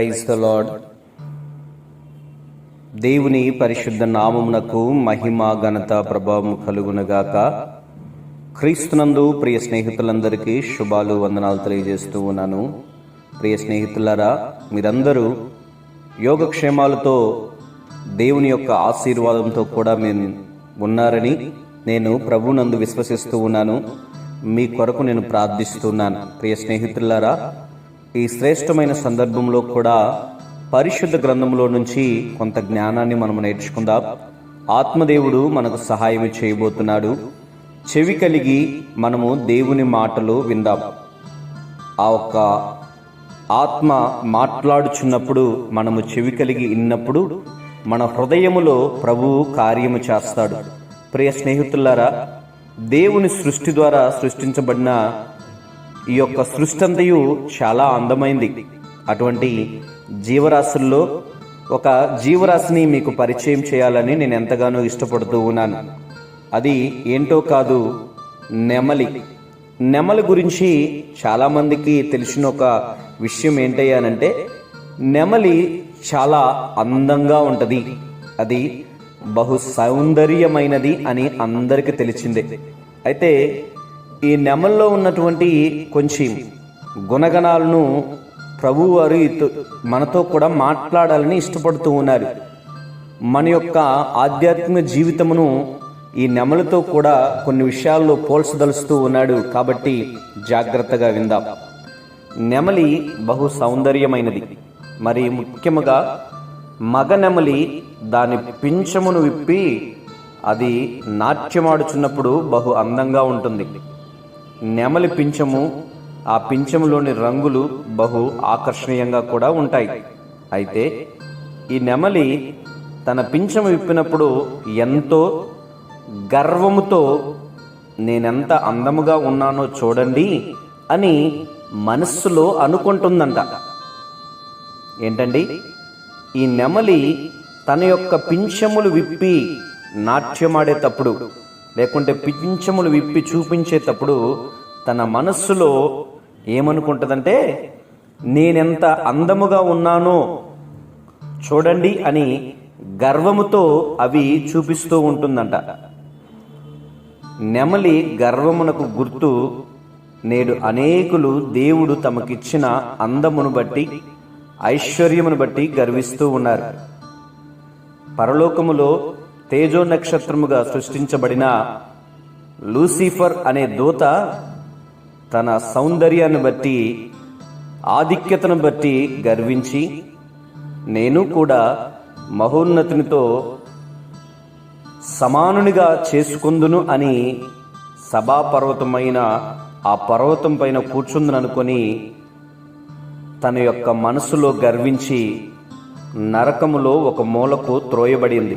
Praise the lord దేవుని పరిశుద్ధ నామమునకు మహిమ ఘనత ప్రభావం కలుగునగాక. క్రీస్తునందు ప్రియ స్నేహితులందరికీ శుభాలు వందనాలు తెలియజేస్తూ ఉన్నాను. ప్రియ స్నేహితులారా మీరందరూ యోగక్షేమాలతో దేవుని యొక్క ఆశీర్వాదంతో కూడా మేము ఉన్నారని నేను ప్రభునందు విశ్వసిస్తూ ఉన్నాను. మీ కొరకు నేను ప్రార్థిస్తున్నాను. ప్రియ స్నేహితులారా ఈ శ్రేష్టమైన సందర్భంలో కూడా పరిశుద్ధ గ్రంథంలో నుంచి కొంత జ్ఞానాన్ని మనం నేర్చుకుందాం. ఆత్మదేవుడు మనకు సహాయం చేయబోతున్నాడు. చెవి కలిగి మనము దేవుని మాటలు విందాం. ఆ ఒక్క ఆత్మ మాట్లాడుచున్నప్పుడు మనము చెవి కలిగి విన్నప్పుడు మన హృదయములో ప్రభువు కార్యము చేస్తాడు. ప్రియ స్నేహితులారా దేవుని సృష్టి ద్వారా సృష్టించబడిన ఈ యొక్క సృష్టి అంతయు చాలా అందమైంది. అటువంటి జీవరాశుల్లో ఒక జీవరాశిని మీకు పరిచయం చేయాలని నేను ఎంతగానో ఇష్టపడుతూ ఉన్నాను. అది ఏంటో కాదు నెమలి. నెమలి గురించి చాలామందికి తెలిసిన ఒక విషయం ఏంటయ్యానంటే నెమలి చాలా అందంగా ఉంటుంది. అది బహు సౌందర్యమైనది అని అందరికీ తెలిసిందే. అయితే ఈ నెమల్లో ఉన్నటువంటి కొంచెం గుణగణాలను ప్రభువారు మనతో కూడా మాట్లాడాలని ఇష్టపడుతూ ఉన్నారు. మన యొక్క ఆధ్యాత్మిక జీవితమును ఈ నెమలతో కూడా కొన్ని విషయాల్లో పోల్చదలుస్తూ ఉన్నాడు. కాబట్టి జాగ్రత్తగా విందాం. నెమలి బహు సౌందర్యమైనది. మరి ముఖ్యముగా మగ నెమలి దాని పింఛమును విప్పి అది నాట్యమాడుచున్నప్పుడు బహు అందంగా ఉంటుంది. నెమలి పింఛము ఆ పింఛములోని రంగులు బహు ఆకర్షణీయంగా కూడా ఉంటాయి. అయితే ఈ నెమలి తన పింఛము విప్పినప్పుడు ఎంతో గర్వముతో నేనెంత అందముగా ఉన్నానో చూడండి అని మనస్సులో అనుకుంటుందంట. ఏంటండి? ఈ నెమలి తన యొక్క పింఛములు విప్పి నాట్యమాడేటప్పుడు లేకుంటే పింఛములు విప్పి చూపించేటప్పుడు తన మనస్సులో ఏమనుకుంటుందంటే నేనెంత అందముగా ఉన్నానో చూడండి అని గర్వముతో అవి చూపిస్తూ ఉంటుందంట. నెమలి గర్వమునకు గుర్తు నేడు అనేకులు దేవుడు తమకిచ్చిన అందమును బట్టి ఐశ్వర్యమును బట్టి గర్విస్తూ ఉన్నారు. పరలోకములో తేజో నక్షత్రముగా సృష్టించబడిన లూసిఫర్ అనే దూత తన సౌందర్యాన్ని బట్టి ఆధిక్యతను బట్టి గర్వించి నేను కూడా మహోన్నతునితో సమానునిగా చేసుకుందును అని సభాపర్వతమైన ఆ పర్వతం పైన కూర్చుందననుకొని తన యొక్క మనసులో గర్వించి నరకములో ఒక మూలకు త్రోయబడింది.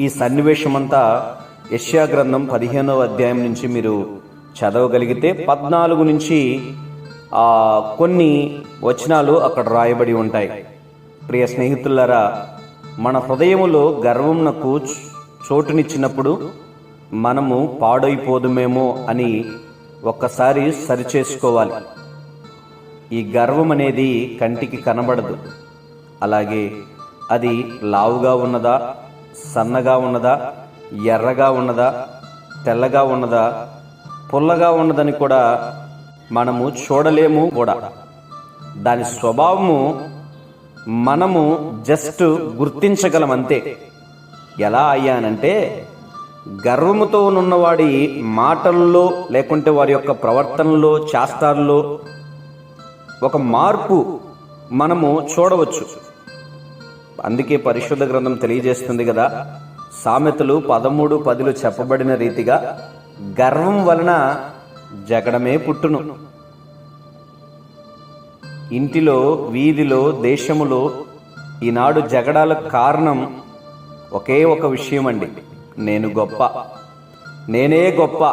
ఈ సన్నివేశమంతా యష్యా గ్రంథం పదిహేనవ అధ్యాయం నుంచి మీరు చదవగలిగితే పద్నాలుగు నుంచి కొన్ని వచనాలు అక్కడ రాయబడి ఉంటాయి. ప్రియ స్నేహితులారా మన హృదయములో గర్వంనకు చోటునిచ్చినప్పుడు మనము పాడైపోదుమేమో అని ఒక్కసారి సరిచేసుకోవాలి. ఈ గర్వం అనేది కంటికి కనబడదు. అలాగే అది లావుగా ఉన్నదా? సన్నగా ఉన్నదా ఎర్రగా ఉన్నదా తెల్లగా ఉన్నదా పుల్లగా ఉన్నదని కూడా మనము చూడలేము కూడా. దాని స్వభావము మనము జస్ట్ గుర్తించగలం అంతే ఎలా అయ్యానంటే గర్వముతో ఉన్నవాడి మాటల్లో లేకుంటే వారి యొక్క ప్రవర్తనలో చేస్తాల్లో ఒక మార్పు మనము చూడవచ్చు. అందుకే పరిశుద్ధ గ్రంథం తెలియజేస్తుంది కదా. సామెతలు పదమూడు పదిలో చెప్పబడిన రీతిగా గర్వం వలన జగడమే పుట్టును. ఇంటిలో వీధిలో దేశములో ఈనాడు జగడాలకు కారణం ఒకే ఒక విషయం అండి నేను గొప్ప. నేనే గొప్ప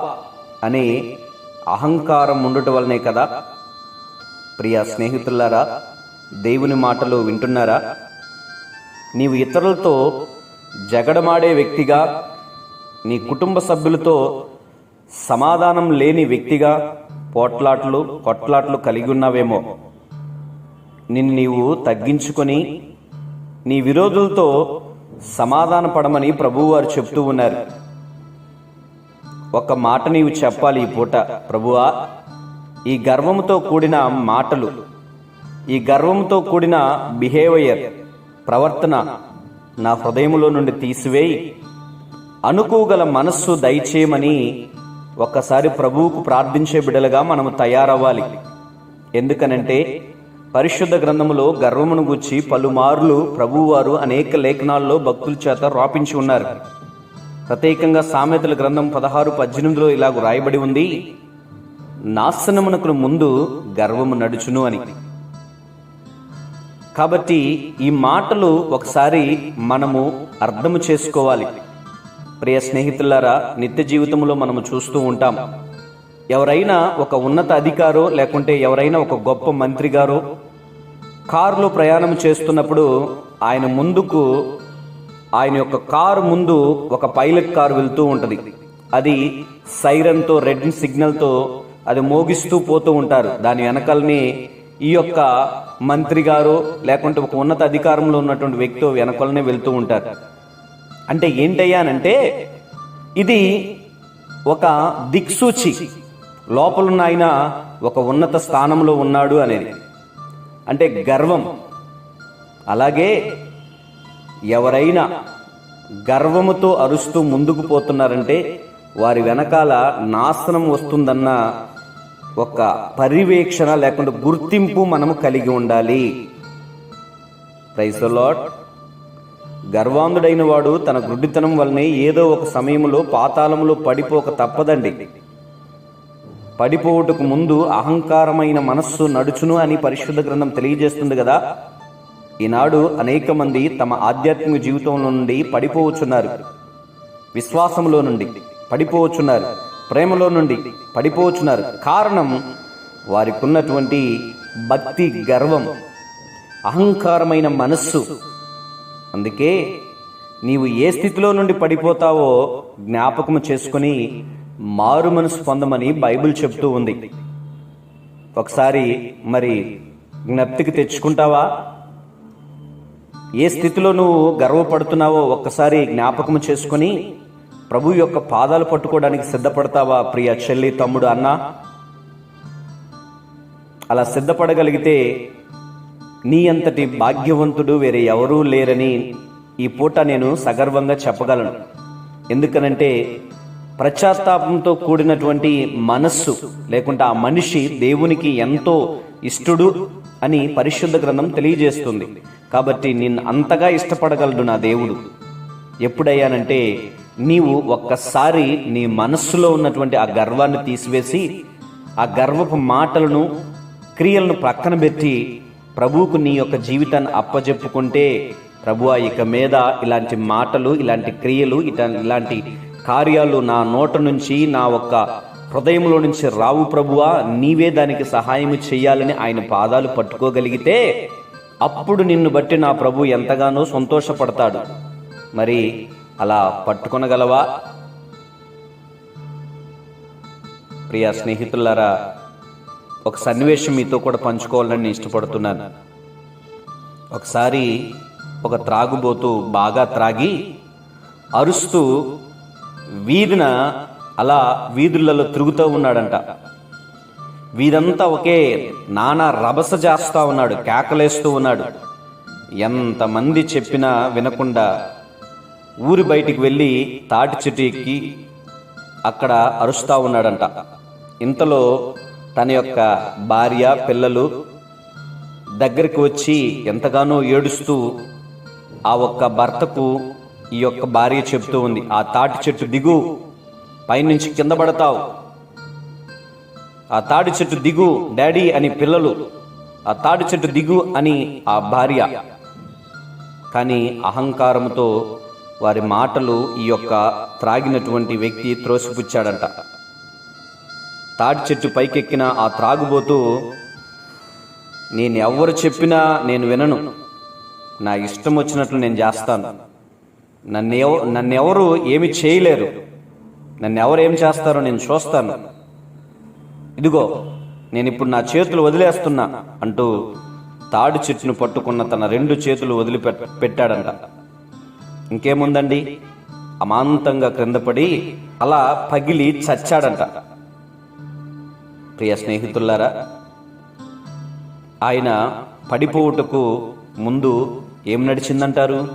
అని అహంకారం ఉండటం వలనే కదా. ప్రియ స్నేహితులారా దేవుని మాటలు వింటున్నారా? నీవు ఇతరులతో జగడమాడే వ్యక్తిగా నీ కుటుంబ సభ్యులతో సమాధానం లేని వ్యక్తిగా పోట్లాట్లు కొట్లాట్లు కలిగి ఉన్నావేమో. నిన్ను నీవు తగ్గించుకొని నీ విరోధులతో సమాధాన పడమని ప్రభువారు చెప్తూ ఉన్నారు. ఒక మాట నీవు చెప్పాలి ఈ పూట ప్రభువా. ఈ గర్వంతో కూడిన మాటలు ఈ గర్వంతో కూడిన బిహేవియర్ ప్రవర్తన నా హృదయములో నుండి తీసివేయి. అనుకోగల మనస్సు దయచేయమని ఒక్కసారి ప్రభువుకు ప్రార్థించే బిడలుగా మనము తయారవ్వాలి. ఎందుకనంటే పరిశుద్ధ గ్రంథములో గర్వమును గుచ్చి పలుమార్లు ప్రభువారు అనేక లేఖనాల్లో భక్తుల చేత రాపించి ఉన్నారు. ప్రత్యేకంగా సామెతల గ్రంథం పదహారు పద్దెనిమిదిలో ఇలాగ రాయబడి ఉంది. నాశనమునకు ముందు గర్వము నడుచును అని. కాబట్టి ఈ మాటలు ఒకసారి మనము అర్థము చేసుకోవాలి. ప్రియ స్నేహితులారా నిత్య జీవితంలో మనము చూస్తూ ఉంటాం. ఎవరైనా ఒక ఉన్నత అధికారో లేకుంటే ఎవరైనా ఒక గొప్ప మంత్రి గారో కారులో ప్రయాణం చేస్తున్నప్పుడు ఆయన ముందుకు ఆయన యొక్క కారు ముందు ఒక పైలట్ కారు వెళ్తూ ఉంటుంది. అది సైరన్తో రెడ్ సిగ్నల్తో అది మోగిస్తూ పోతూ ఉంటారు. దాని వెనకాలని ఈ యొక్క మంత్రి గారు లేకుంటే ఒక ఉన్నత అధికారంలో ఉన్నటువంటి వ్యక్తి వెనకలనే వెళ్తూ ఉంటారు. అంటే ఏంటయ్యానంటే ఇది ఒక దిక్సూచి. లోపలున్న ఆయన ఒక ఉన్నత స్థానంలో ఉన్నాడు అనేది. అంటే గర్వం. అలాగే ఎవరైనా గర్వముతో అరుస్తూ ముందుకు పోతున్నారంటే వారి వెనకాల నాశనం వస్తుందన్న ఒక పర్యవేక్షణ లేకుండా గుర్తింపు మనము కలిగి ఉండాలి. ప్రైజ్ లాట్ గర్వాంధుడైన వాడు తన గుడ్డితనం వల్లనే ఏదో ఒక సమయంలో పాతాళములో పడిపోక తప్పదండి. పడిపోవుటకు ముందు అహంకారమైన మనస్సు నడుచును అని పరిశుద్ధ గ్రంథం తెలియజేస్తుంది కదా? ఈనాడు అనేక మంది తమ ఆధ్యాత్మిక జీవితంలో నుండి పడిపోవచ్చున్నారు. విశ్వాసంలో నుండి పడిపోవచ్చున్నారు. ప్రేమలో నుండి పడిపోవచ్చున్నారు కారణం వారికి ఉన్నటువంటి భక్తి గర్వం అహంకారమైన మనస్సు. అందుకే నీవు ఏ స్థితిలో నుండి పడిపోతావో జ్ఞాపకం చేసుకుని మారు మనసు పొందమని బైబిల్ చెప్తూ ఉంది. ఒకసారి మరి జ్ఞప్తికి తెచ్చుకుంటావా? ఏ స్థితిలో నువ్వు గర్వపడుతున్నావో ఒక్కసారి జ్ఞాపకం చేసుకుని ప్రభు యొక్క పాదాలు పట్టుకోవడానికి సిద్ధపడతావా ప్రియ చెల్లి తమ్ముడు అన్న? అలా సిద్ధపడగలిగితే నీ అంతటి భాగ్యవంతుడు వేరే ఎవరూ లేరని ఈ పూట నేను సగర్వంగా చెప్పగలను. ఎందుకనంటే ప్రశ్చాత్తాపంతో కూడినటువంటి మనస్సు లేకుంటే ఆ మనిషి దేవునికి ఎంతో ఇష్టడు అని పరిశుద్ధ గ్రంథం తెలియజేస్తుంది. కాబట్టి నిన్ను అంతగా ఇష్టపడగలడు నా దేవుడు. ఎప్పుడయ్యానంటే నీవు ఒక్కసారి నీ మనస్సులో ఉన్నటువంటి ఆ గర్వాన్ని తీసివేసి ఆ గర్వపు మాటలను క్రియలను ప్రక్కన పెట్టి ప్రభువుకు నీ యొక్క జీవితాన్ని అప్పజెప్పుకుంటే ప్రభువా ఇక మీద ఇలాంటి మాటలు ఇలాంటి క్రియలు ఇట ఇలాంటి కార్యాలు నా నోట నుంచి నా ఒక్క హృదయంలో నుంచి రావు ప్రభువా నీవే దానికి సహాయం చేయాలని ఆయన పాదాలు పట్టుకోగలిగితే అప్పుడు నిన్ను బట్టి నా ప్రభు ఎంతగానో సంతోషపడతాడు. మరి అలా పట్టుకొనగలవా? ప్రియ స్నేహితులారా ఒక సన్నివేశం మీతో కూడా పంచుకోవాలని ఇష్టపడుతున్నాను. ఒకసారి ఒక త్రాగుబోతు బాగా త్రాగి అరుస్తూ వీధిన అలా వీధులలో తిరుగుతూ ఉన్నాడంట. వీరంతా ఒకే నానా రభస చేస్తా ఉన్నాడు కేకలేస్తూ ఉన్నాడు. ఎంతమంది చెప్పినా వినకుండా ఊరి బయటికి వెళ్ళి తాటి చెట్టు ఎక్కి అక్కడ అరుస్తా ఉన్నాడంట. ఇంతలో తన యొక్క భార్య పిల్లలు దగ్గరికి వచ్చి ఎంతగానో ఏడుస్తూ ఆ ఒక్క భర్తకు ఈ యొక్క భార్య చెబుతూ ఉంది ఆ తాటి చెట్టు దిగు పైనుంచి కింద పడతావు. ఆ తాడి చెట్టు దిగు డాడీ అని పిల్లలు ఆ తాడి చెట్టు దిగు అని ఆ భార్య. కానీ అహంకారంతో వారి మాటలు ఈ యొక్క త్రాగినటువంటి వ్యక్తి త్రోసిపుచ్చాడంట. తాటి చెట్టు పైకెక్కిన ఆ త్రాగుబోతూ నేను ఎవరు చెప్పినా నేను వినను. నా ఇష్టం వచ్చినట్లు నేను చేస్తాను. నన్నెవ నన్నెవరు ఏమి చేయలేరు. నన్నెవరు ఏం చేస్తారో నేను చూస్తాను. ఇదిగో నేను ఇప్పుడు నా చేతులు వదిలేస్తున్నా అంటూ తాడు చెట్టును పట్టుకున్న తన రెండు చేతులు వదిలిపెట్టాడంట పెట్టాడంట. ఇంకేముందండి? అమాంతంగా క్రిందపడి అలా పగిలి చచ్చాడంట. ప్రియ స్నేహితులారా ఆయన పడిపోవుటకు ముందు ఏం నడిచిందంటారు?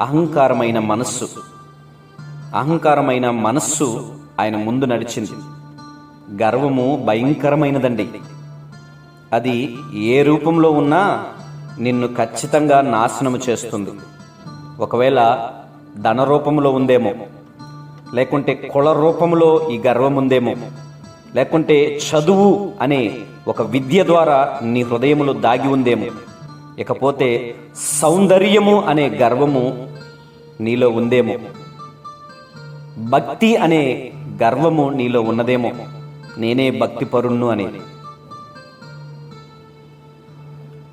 అహంకారమైన మనస్సు. అహంకారమైన మనస్సు ఆయన ముందు నడిచింది. గర్వము భయంకరమైనదండి. అది ఏ రూపంలో ఉన్నా నిన్ను ఖచ్చితంగా నాశనము చేస్తుంది. ఒకవేళ ధన రూపంలో ఉందేమో లేకుంటే కుల రూపంలో ఈ గర్వం ఉందేమో లేకుంటే చదువు అనే ఒక విద్య ద్వారా నీ హృదయములో దాగి ఉందేమో ఇకపోతే సౌందర్యము అనే గర్వము నీలో ఉందేమో భక్తి అనే గర్వము నీలో ఉన్నదేమో నేనే భక్తి పరుణ్ణు అనేది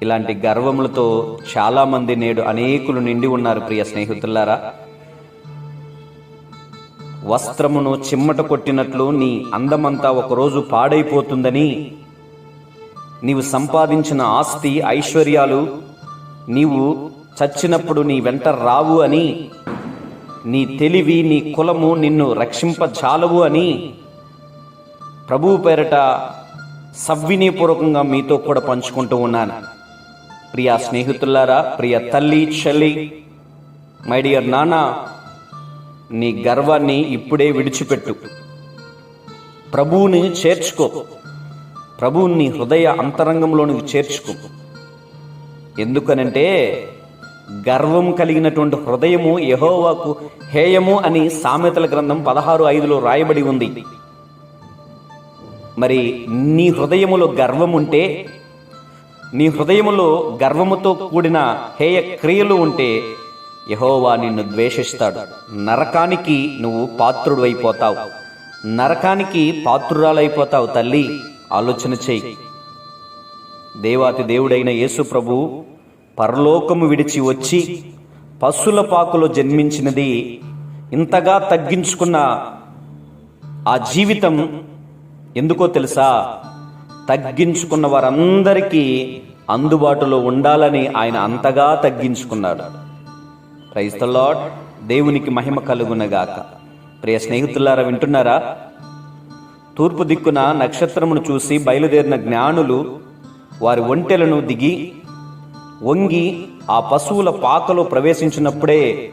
ఇలాంటి గర్వములతో చాలామంది నేడు అనేకులు నిండి ఉన్నారు ప్రియ స్నేహితులారా. వస్త్రమును చిమ్మట కొట్టినట్లు నీ అందమంతా ఒకరోజు పాడైపోతుందని నీవు సంపాదించిన ఆస్తి ఐశ్వర్యాలు నీవు చచ్చినప్పుడు నీ వెంట రావు అని నీ తెలివి నీ కులము నిన్ను రక్షింపచాలవు అని ప్రభువు పేరట సవ్వినీపూర్వకంగా మీతో కూడా పంచుకుంటూ ఉన్నాను. ప్రియ స్నేహితులారా ప్రియ తల్లి చెల్లి. మై డియర్ నాన్న నీ గర్వాన్ని ఇప్పుడే విడిచిపెట్టు. ప్రభువుని చేర్చుకో. ప్రభువుని హృదయ అంతరంగంలోనికి చేర్చుకో. ఎందుకనంటే గర్వం కలిగినటువంటి హృదయము యహోవాకు హేయము అని సామెతల గ్రంథం పదహారు ఐదులో రాయబడి ఉంది. మరి నీ హృదయములో గర్వం ఉంటే నీ హృదయములో గర్వముతో కూడిన హేయ క్రియలు ఉంటే యహోవా నిన్ను ద్వేషిస్తాడు. నరకానికి నువ్వు పాత్రుడైపోతావు. నరకానికి పాత్రురాలైపోతావు తల్లి. ఆలోచన చేయి దేవాతి దేవుడైన యేసు ప్రభు పరలోకము విడిచి వచ్చి పశుల పాకులో జన్మించినది ఇంతగా తగ్గించుకున్న ఆ జీవితం ఎందుకో తెలుసా? తగ్గించుకున్న వారందరికీ అందుబాటులో ఉండాలని ఆయన అంతగా తగ్గించుకున్నాడు. ప్రైజ్ ద దేవునికి మహిమ కలుగునగాక. ప్రియ స్నేహితులారా వింటున్నారా? తూర్పు దిక్కున నక్షత్రమును చూసి బయలుదేరిన జ్ఞానులు వారి ఒంటెలను దిగి వంగి ఆ పశువుల పాకలో ప్రవేశించినప్పుడే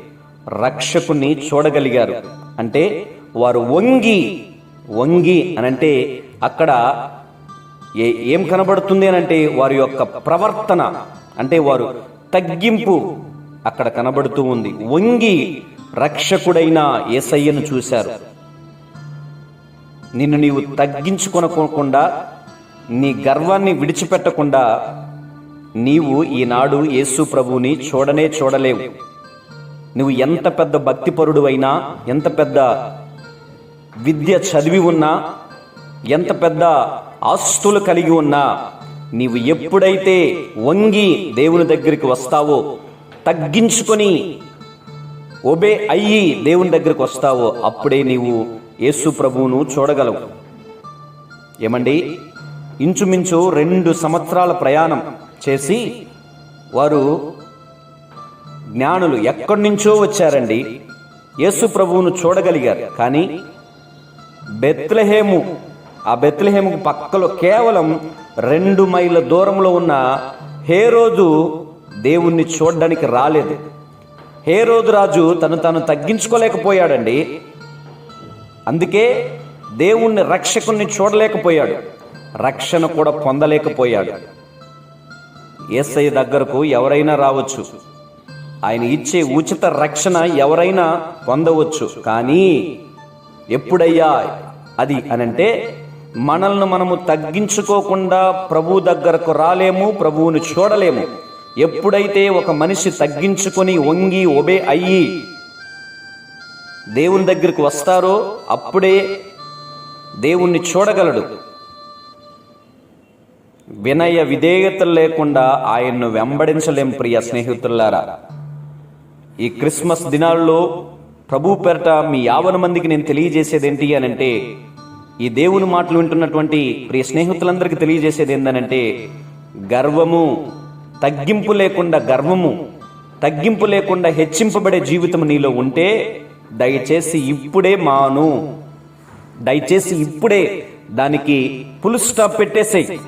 రక్షకుని చూడగలిగారు. అంటే వారు వంగి వంగి అనంటే అక్కడ ఏ ఏం కనబడుతుంది అనంటే వారి యొక్క ప్రవర్తన. అంటే వారు తగ్గింపు అక్కడ కనబడుతూ ఉంది. వంగి రక్షకుడైన ఏసయ్యను చూశారు. నిన్ను నీవు తగ్గించుకొనకుండా నీ గర్వాన్ని విడిచిపెట్టకుండా నీవు ఈనాడు యేసు ప్రభువుని చూడనే చూడలేవు. నువ్వు ఎంత పెద్ద భక్తిపరుడు అయినా ఎంత పెద్ద విద్య చదివి ఉన్నా ఎంత పెద్ద ఆస్తులు కలిగి ఉన్నా నీవు ఎప్పుడైతే వంగి దేవుని దగ్గరికి వస్తావో తగ్గించుకొని ఒబే అయ్యి దేవుని దగ్గరికి వస్తావో అప్పుడే నీవు యేసు ప్రభువును చూడగలవు. ఏమండి? ఇంచుమించు రెండు సంవత్సరాల ప్రయాణం చేసి వారు జ్ఞానులు ఎక్కడి నుంచో వచ్చారండి? యేసు ప్రభువును చూడగలిగారు. కానీ బెత్లహేము ఆ బెత్లహేముకు పక్కలో కేవలం రెండు మైళ్ళ దూరంలో ఉన్న హే రోజు దేవుణ్ణి చూడడానికి రాలేదు. హే రోజు రాజు తను తను తగ్గించుకోలేకపోయాడండి. అందుకే దేవుణ్ణి రక్షకుణ్ణి చూడలేకపోయాడు. రక్షణ కూడా పొందలేకపోయాడు. ఏసై దగ్గరకు ఎవరైనా రావచ్చు. ఆయన ఇచ్చే ఉచిత రక్షణ ఎవరైనా పొందవచ్చు. కానీ ఎప్పుడయ్యా అది అనంటే మనల్ని మనము తగ్గించుకోకుండా ప్రభు దగ్గరకు రాలేము ప్రభువుని చూడలేము. ఎప్పుడైతే ఒక మనిషి తగ్గించుకొని వంగి ఒబే అయ్యి దేవుని దగ్గరికి వస్తారో అప్పుడే దేవుణ్ణి చూడగలడు. వినయ విధేయతలు లేకుండా ఆయన్ను వెంబడించలేం ప్రియ స్నేహితులారా. ఈ క్రిస్మస్ దినాల్లో ప్రభు పెరట మీ యావన మందికి నేను తెలియజేసేది ఏంటి అని అంటే ఈ దేవుని మాటలు వింటున్నటువంటి ప్రియ స్నేహితులందరికీ తెలియజేసేది ఏంటనంటే గర్వము తగ్గింపు లేకుండా గర్వము తగ్గింపు లేకుండా హెచ్చింపబడే జీవితం నీలో ఉంటే దయచేసి ఇప్పుడే మాను. దయచేసి ఇప్పుడే దానికి ఫుల్ స్టాప్ పెట్టేసేయి.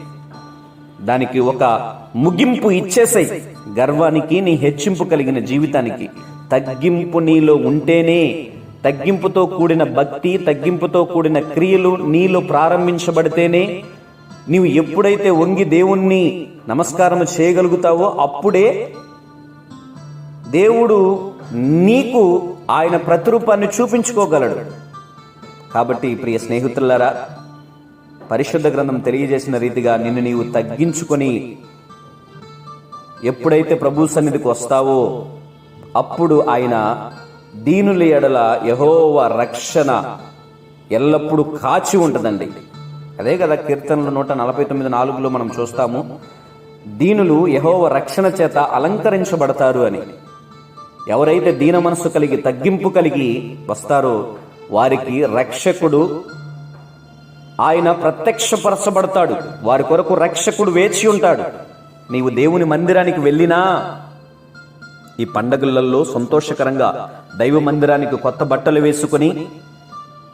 దానికి ఒక ముగింపు ఇచ్చేసేయి. గర్వానికి నీ హెచ్చింపు కలిగిన జీవితానికి తగ్గింపు నీలో ఉంటేనే తగ్గింపుతో కూడిన భక్తి తగ్గింపుతో కూడిన క్రియలు నీలో ప్రారంభించబడితేనే నీవు ఎప్పుడైతే వంగి దేవుణ్ణి నమస్కారం చేయగలుగుతావో అప్పుడే దేవుడు నీకు ఆయన ప్రతిరూపాన్ని చూపించుకోగలడు. కాబట్టి ప్రియ స్నేహితులారా పరిశుద్ధ గ్రంథం తెలియజేసిన రీతిగా నిన్ను నీవు తగ్గించుకొని ఎప్పుడైతే ప్రభు సన్నిధికి వస్తావో అప్పుడు ఆయన దీనుల ఎడల యహోవ రక్షణ ఎల్లప్పుడూ కాచి ఉంటుందండి. అదే కదా కీర్తనలు నూట నలభై తొమ్మిది నాలుగులో మనం చూస్తాము దీనులు యహోవ రక్షణ చేత అలంకరించబడతారు అని. ఎవరైతే దీన మనసు కలిగి తగ్గింపు కలిగి వస్తారో వారికి రక్షకుడు ఆయన ప్రత్యక్షపరచబడతాడు. వారి కొరకు రక్షకుడు వేచి ఉంటాడు. నీవు దేవుని మందిరానికి వెళ్ళినా ఈ పండగలలో సంతోషకరంగా దైవ మందిరానికి కొత్త బట్టలు వేసుకుని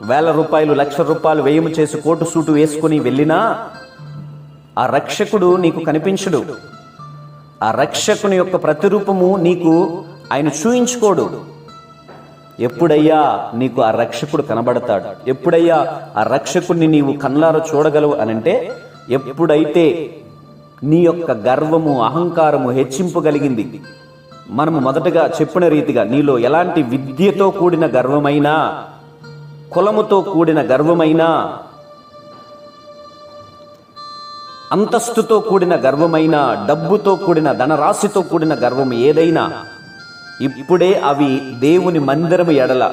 వేల రూపాయలు లక్ష రూపాయలు వ్యయం చేసి కోటు సూటు వేసుకుని వెళ్ళినా ఆ రక్షకుడు నీకు కనిపించడు. ఆ రక్షకుని యొక్క ప్రతిరూపము నీకు ఆయన చూయించుకోడు. ఎప్పుడయ్యా నీకు ఆ రక్షకుడు కనబడతాడు? ఎప్పుడయ్యా ఆ రక్షకుడిని నీవు కళ్ళార చూడగలవు అనంటే ఎప్పుడైతే నీ యొక్క గర్వము అహంకారము హెచ్చింపగలిగింది మనము మొదటగా చెప్పిన రీతిగా నీలో ఎలాంటి విద్యతో కూడిన గర్వమైనా కులముతో కూడిన గర్వమైనా అంతస్తుతో కూడిన గర్వమైన డబ్బుతో కూడిన ధనరాశితో కూడిన గర్వం ఏదైనా ఇప్పుడే అవి దేవుని మందిరం ఎడల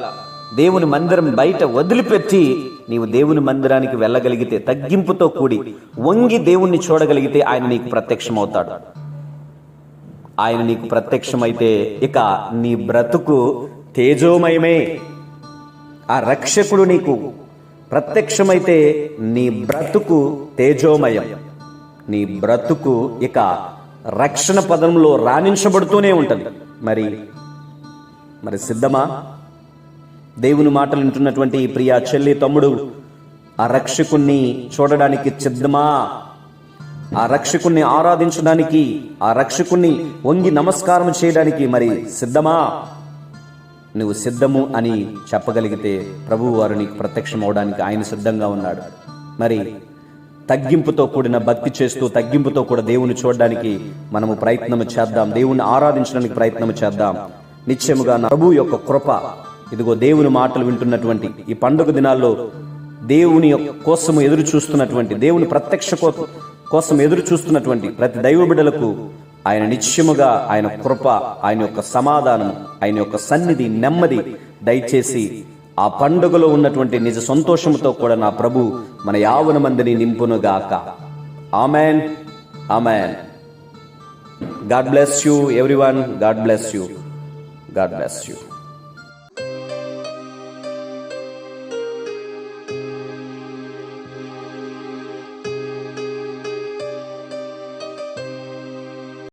దేవుని మందిరం బయట వదిలిపెట్టి నీవు దేవుని మందిరానికి వెళ్ళగలిగితే తగ్గింపుతో కూడి వంగి దేవుణ్ణి చూడగలిగితే ఆయన నీకు ప్రత్యక్షమవుతాడు. ఆయన నీకు ప్రత్యక్షమైతే ఇక నీ బ్రతుకు తేజోమయమే. ఆ రక్షకుడు నీకు ప్రత్యక్షమైతే నీ బ్రతుకు తేజోమయం. నీ బ్రతుకు ఇక రక్షణ పదంలో రాణించబడుతూనే ఉంటుంది. మరి మరి సిద్ధమా? దేవుని మాటలు వింటున్నటువంటి ప్రియా చెల్లి తమ్ముడు ఆ రక్షకుణ్ణి చూడడానికి సిద్ధమా? ఆ రక్షకుణ్ణి ఆరాధించడానికి ఆ రక్షకుణ్ణి వంగి నమస్కారం చేయడానికి మరి సిద్ధమా? నువ్వు సిద్ధము అని చెప్పగలిగితే ప్రభువు వారు నీకు ప్రత్యక్షం అవడానికి ఆయన సిద్ధంగా ఉన్నాడు. మరి తగ్గింపుతో కూడిన భక్తి చేస్తూ తగ్గింపుతో కూడా దేవుని చూడడానికి మనము ప్రయత్నం చేద్దాం. దేవుని ఆరాధించడానికి ప్రయత్నం చేద్దాం. నిత్యముగా ప్రభు యొక్క కృప ఇదిగో దేవుని మాటలు వింటున్నటువంటి ఈ పండుగ దినాల్లో దేవుని యొక్క కోసము ఎదురు చూస్తున్నటువంటి దేవుని ప్రత్యక్ష కోసం ఎదురు చూస్తున్నటువంటి ప్రతి దైవ బిడ్డలకు ఆయన నిత్యముగా ఆయన కృప ఆయన యొక్క సమాధానం ఆయన యొక్క సన్నిధి నెమ్మది దయచేసి ఆ పండుగలో ఉన్నటువంటి నిజ సంతోషంతో కూడా నా ప్రభు మన యావన మందిని నింపునుగాక. Amen. Amen. God bless you everyone. God bless you. God bless you.